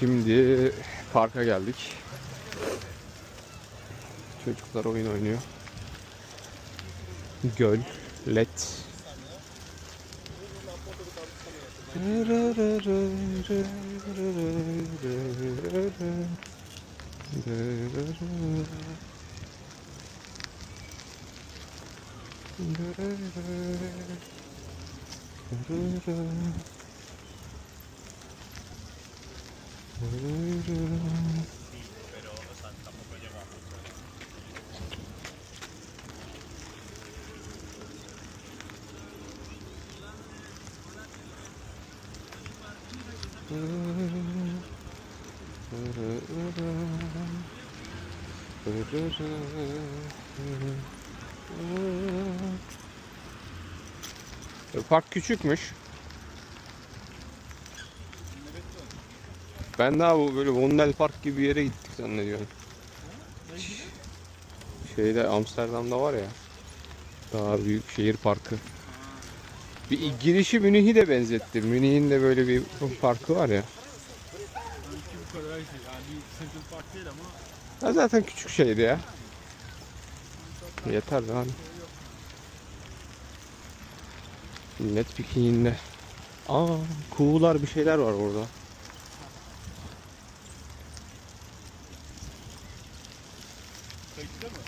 Şimdi parka geldik. Çocuklar oyun oynuyor. Göl, led. Park küçükmüş. Ben daha bu böyle Vondel Park gibi bir yere gittik zannediyorum. Şeyde Amsterdam'da var ya. Daha büyük şehir parkı. Bir girişi Münih'i de benzetti. Münih'in de böyle bir parkı var ya. Ha zaten küçük şeydi ya. Yeter lan. Millet pikniğinde. Aa, kuğular bir şeyler var orada. Bekle mi?